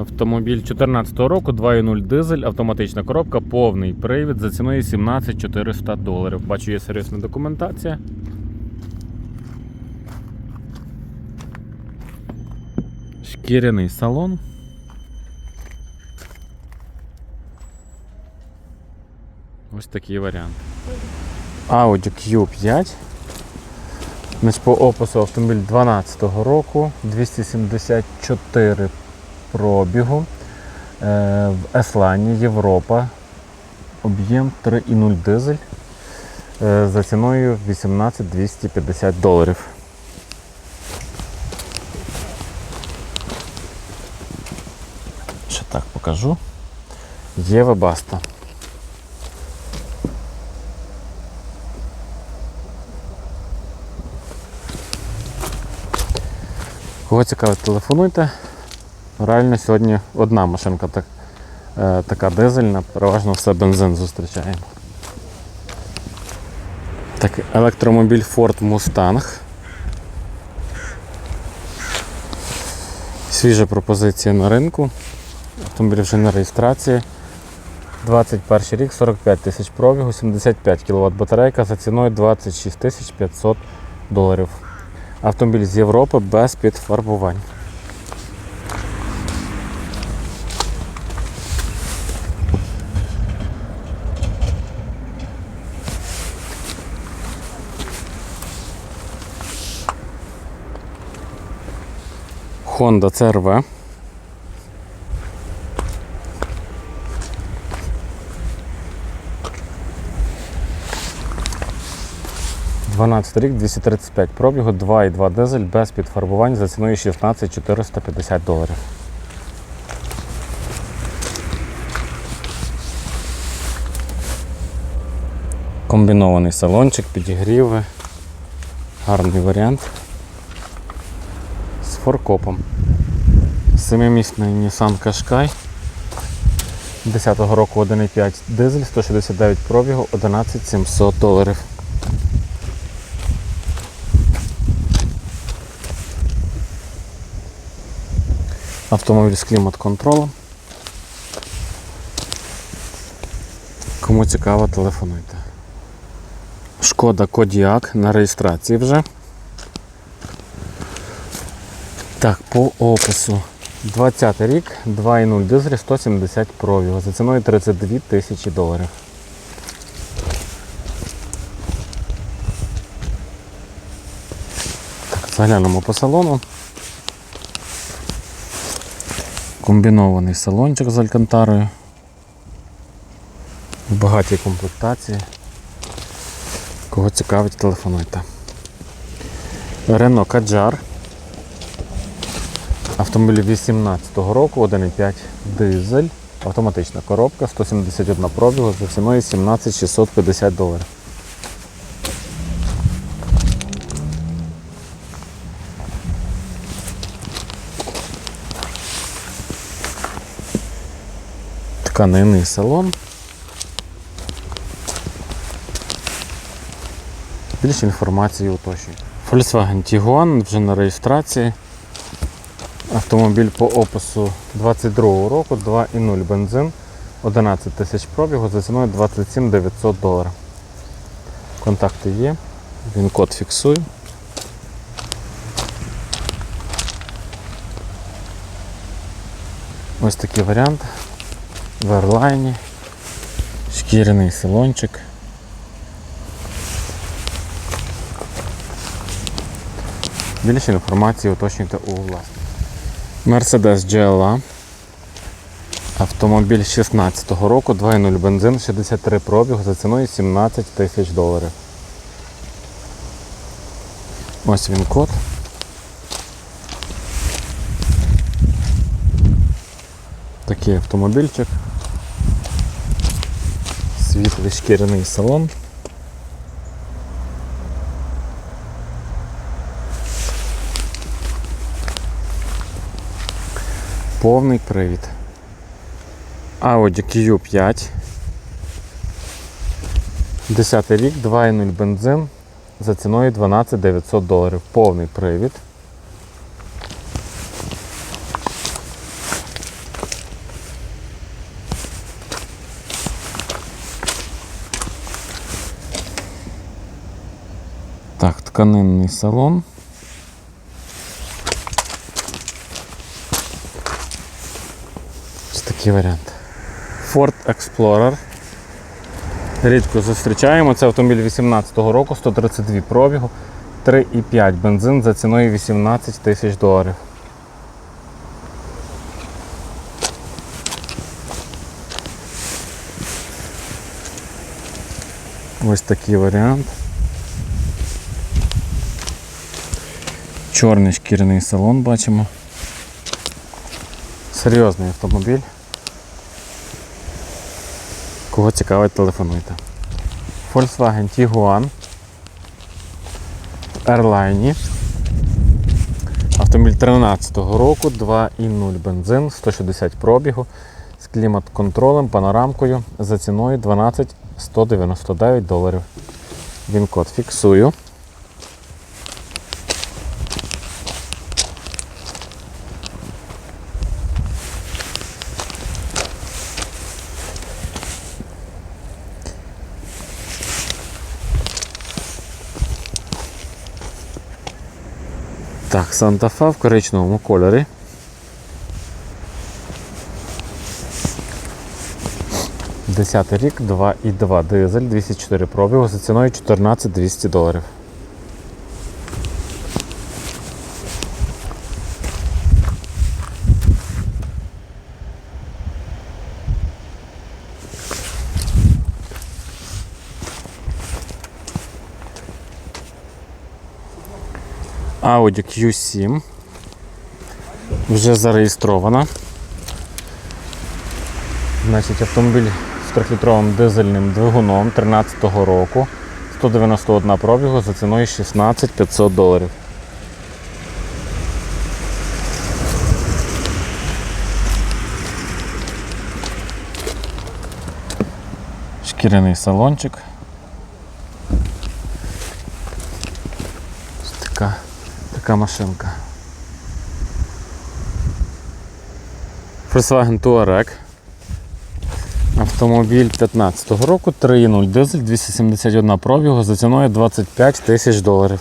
Автомобіль 2014 року, 2.0 дизель, автоматична коробка, повний привід за ціною 17 400 доларів. Бачу, є серйозна документація. Шкіряний салон. Ось такий варіант. Audi Q5. Значить, по опису автомобіль 2012 року, 274 пробігу. Е, В Еслані, Європа. Об'єм 3,0 дизель е, за ціною 18 250 доларів. Ще так покажу. Є Webasto. Кого цікавить, телефонуйте. Реально сьогодні одна машинка так, е, така дизельна, переважно все бензин зустрічаємо. Так, електромобіль Ford Mustang. Свіжа пропозиція на ринку. Автомобіль вже на реєстрації. 21 рік, 45 тисяч пробігу, 75 кВт батарейка за ціною 26 500 доларів. Автомобіль з Європи без підфарбувань. Honda CRV. Дванадцятий рік, 235 пробігу, 2,2 дизель без підфарбувань за ціною 16 450 доларів. Комбінований салончик, підігріви. Гарний варіант. Форкопом. Семимісний Nissan Qashqai 10-го року 1,5 дизель, 169 пробігу, 11 700 доларів. Автомобіль з клімат-контролем. Кому цікаво, телефонуйте. Шкода Кодіак на реєстрації вже. Так, по опису. 20 рік, 2,0 дизель, 170 пробігу. За ціною 32 тисячі доларів. Так, заглянемо по салону. Комбінований салончик з алькантарою. В багатій комплектації. Кого цікавить, телефонуйте. Рено Каджар. Автомобіль 18 року, 1,5 дизель, автоматична коробка, 171 пробігу за ціною 17 650 доларів. Тканинний салон. Більше інформації уточнюю. Volkswagen Tiguan вже на реєстрації. Автомобіль по опису 22 року, 2,0 бензин, 11 тисяч пробігу за ціною 27 900 доларів. Контакти є, він код фіксую. Ось такий варіант. В Ерлайні. Шкіряний салончик. Більше інформації уточнюйте у власника. Mercedes GLA. Автомобіль 16-го року, 2.0 бензин, 63 пробіг за ціною 17 тисяч доларів. Ось він код. Такий автомобільчик. Світлий шкіряний салон. Повний привід. Audi Q5. 10 рік, 2.0 бензин за ціною 12 900 доларів. Повний привід. Так, тканинний салон. Такий варіант. Ford Explorer. Рідко зустрічаємо. Це автомобіль 18-го року, 132 пробігу, 3,5 бензин за ціною 18 тисяч доларів. Ось такий варіант. Чорний шкіряний салон бачимо. Серйозний автомобіль. Кого цікавить, телефонуйте. Volkswagen Tiguan. Airline. Автомобіль 13-го року, 2,0 бензин, 160 пробігу з клімат-контролем, панорамкою за ціною 12 199 доларів. Він код фіксую. Так, Санта-Фа в коричневому кольорі. Десятий рік, 2,2 дизель, 204 пробігу за ціною 14 200 доларів. Audi Q7 вже зареєстрована. Значить, автомобіль з 3-літровим дизельним двигуном 13-го року. 191 пробігу за ціною 16 500 доларів. Шкіряний салончик. Ось така, така машинка. Volkswagen Touareg. Автомобіль 15-го року, 3.0 дизель, 271 пробігу за ціною 25 тисяч доларів.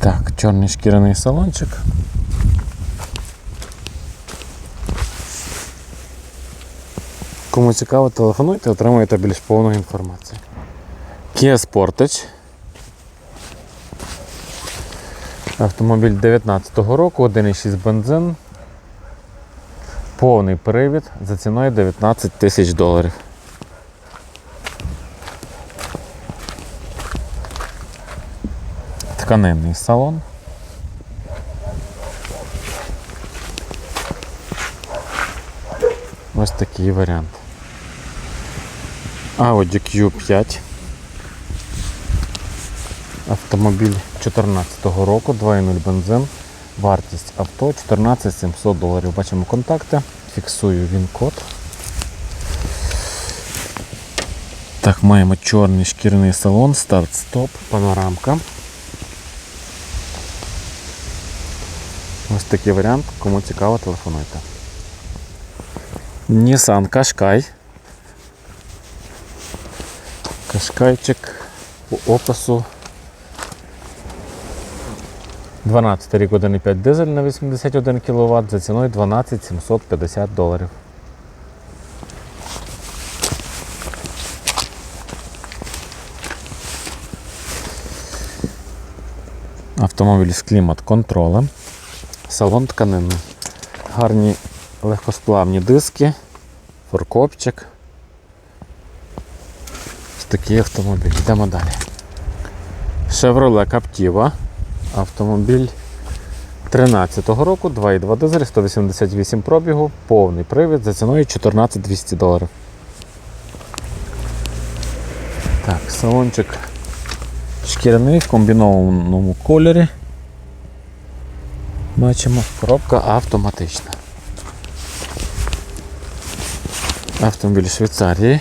Так, чорний шкіряний салончик. Кому цікаво, телефонуйте, отримуєте більш повну інформацію. Kia Sportage. Автомобіль 19-го року, 1,6 бензин. Повний привід за ціною 19 тисяч доларів. Тканинний салон. Ось такий варіант. Audi Q5. Автомобіль 2014 року, 2.0 бензин. Вартість авто 14 700 доларів. Бачимо контакти. Фіксую він код. Так, маємо чорний шкіряний салон, старт-стоп, панорамка. Ось такий варіант. Кому цікаво, телефонуйте. Nissan Qashqai. Кашкайчик по опису. 12 рік 1,5 дизель на 81 кВт за ціною 12 750 доларів. Автомобіль з клімат-контролем. Салон тканинний. Гарні легкосплавні диски, форкопчик. Такий автомобіль. Йдемо далі. Chevrolet Captiva. Автомобіль 13-го року, 2,2 дизель, 188 пробігу, повний привід за ціною 14 200 доларів. Так, салончик шкіряний в комбінованому кольорі. Бачимо, коробка автоматична. Автомобіль Швейцарії.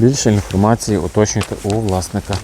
Більше інформації уточнюйте у власника.